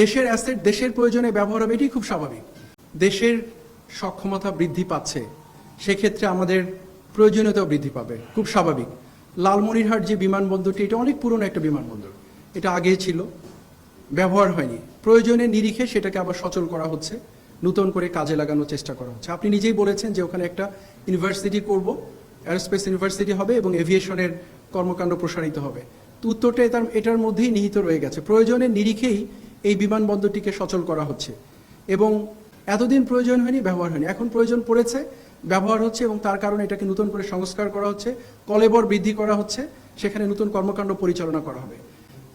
দেশের অ্যাসেট দেশের প্রয়োজনে ব্যবহার হবে এটি খুব স্বাভাবিক। দেশের সক্ষমতা বৃদ্ধি পাচ্ছে, সেক্ষেত্রে আমাদের প্রয়োজনীয়তাও বৃদ্ধি পাবে, খুব স্বাভাবিক। লালমনিরহাট যে বিমানবন্দরটি, এটা অনেক পুরনো একটা বিমানবন্দর। এটা আগে ছিল, ব্যবহার হয়নি। প্রয়োজনে নিরিখে সেটাকে আবার সচল করা হচ্ছে, নতুন করে কাজে লাগানোর চেষ্টা করা হচ্ছে। আপনি নিজেই বলেছেন যে ওখানে একটা ইউনিভার্সিটি করব অ্যারোস্পেস ইউনিভার্সিটি হবে এবং এভিয়েশনের কর্মকাণ্ড প্রসারিত হবে। তো উত্তরটা এটার মধ্যেই নিহিত রয়ে গেছে। প্রয়োজনে নিরিখেই এই বিমানবন্দরটিকে সচল করা হচ্ছে। এবং এতদিন প্রয়োজন হয়নি, ব্যবহার হয়নি। এখন প্রয়োজন পড়েছে, ব্যবহার হচ্ছে এবং তার কারণে এটাকে নতুন করে সংস্কার করা হচ্ছে, কলেবর বৃদ্ধি করা হচ্ছে, সেখানে নতুন কর্মকাণ্ড পরিচালনা করা হবে।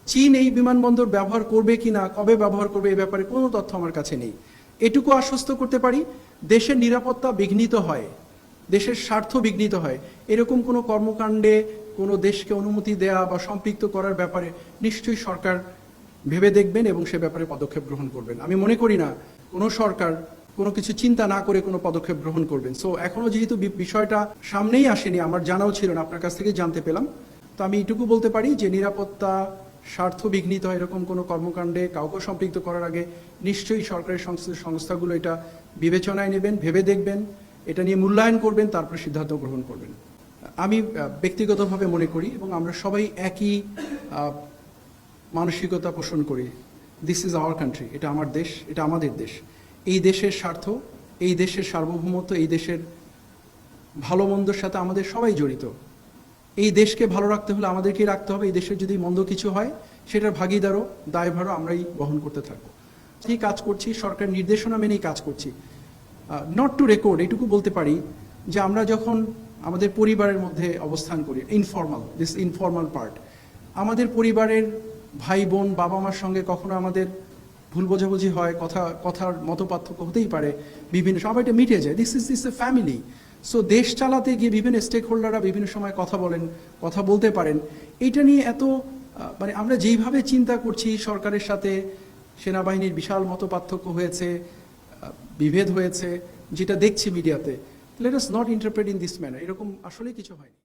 চীন এই বিমানবন্দর ব্যবহার করবে কিনা কবে ব্যবহার করবে এই ব্যাপারে কোনো তথ্য আমার কাছে নেই। এটুকু আশ্বস্ত করতে পারি, দেশের নিরাপত্তা বিঘ্নিত হয়, দেশের স্বার্থ বিঘ্নিত হয়। এরকম কোনো কর্মকাণ্ডে কোনো দেশকে অনুমতি দেয়া বা সম্পৃক্ত করার ব্যাপারে নিশ্চয়ই সরকার ভেবে দেখবেন এবং সে ব্যাপারে পদক্ষেপ গ্রহণ করবেন। আমি মনে করি না, কোনো সরকার কোনো কিছু চিন্তা না করে কোনো পদক্ষেপ গ্রহণ করবেন। সো এখনও যেহেতু বিষয়টা সামনেই আসেনি, আমার জানাও ছিল না, আপনার কাছ থেকে জানতে পেলাম। তো আমি এটুকু বলতে পারি যে নিরাপত্তা স্বার্থ বিঘ্নিত এরকম কোনো কর্মকাণ্ডে কাউকে সম্পৃক্ত করার আগে নিশ্চয়ই সরকারের সংস্থা সংস্থাগুলো এটা বিবেচনায় নেবেন, ভেবে দেখবেন, এটা নিয়ে মূল্যায়ন করবেন, তারপর সিদ্ধান্ত গ্রহণ করবেন। আমি ব্যক্তিগতভাবে মনে করি এবং আমরা সবাই একই মানসিকতা পোষণ করি। দিস ইজ আওয়ার কান্ট্রি এটা আমার দেশ, এটা আমাদের দেশ। এই দেশের স্বার্থ, এই দেশের সার্বভৌমত্ব, এই দেশের ভালো মন্দর সাথে আমাদের সবাই জড়িত। এই দেশকে ভালো রাখতে হলে আমাদেরকেই রাখতে হবে। এই দেশের যদি মন্দ কিছু হয়, সেটার ভাগিদারও, দায়ভারও আমরাই বহন করতে থাকব। সেই কাজ করছি, সরকার নির্দেশনা মেনেই কাজ করছি। নট টু রেকর্ড এটুকু বলতে পারি যে আমরা যখন আমাদের পরিবারের মধ্যে অবস্থান করি ইনফর্মাল দিস ইনফর্মাল পার্ট আমাদের পরিবারের ভাই বোন, বাবা মার সঙ্গে কখনো আমাদের ভুল বোঝাবুঝি হয়, কথা, কথার মত পার্থক্য হতেই পারে, বিভিন্ন, সবাই এটা মিটে যায়। This is this a family so দেশ চালাতে গিয়ে বিভিন্ন স্টেক হোল্ডাররা বিভিন্ন সময় কথা বলেন, কথা বলতে পারেন। এইটা নিয়ে এত মানে আমরা যেইভাবে চিন্তা করছি, সরকারের সাথে সেনাবাহিনীর বিশাল মত পার্থক্য হয়েছে বিভেদ হয়েছে, যেটা দেখছি মিডিয়াতে। Let us not interpret in this manner এরকম আসলে কিছু হয়নি।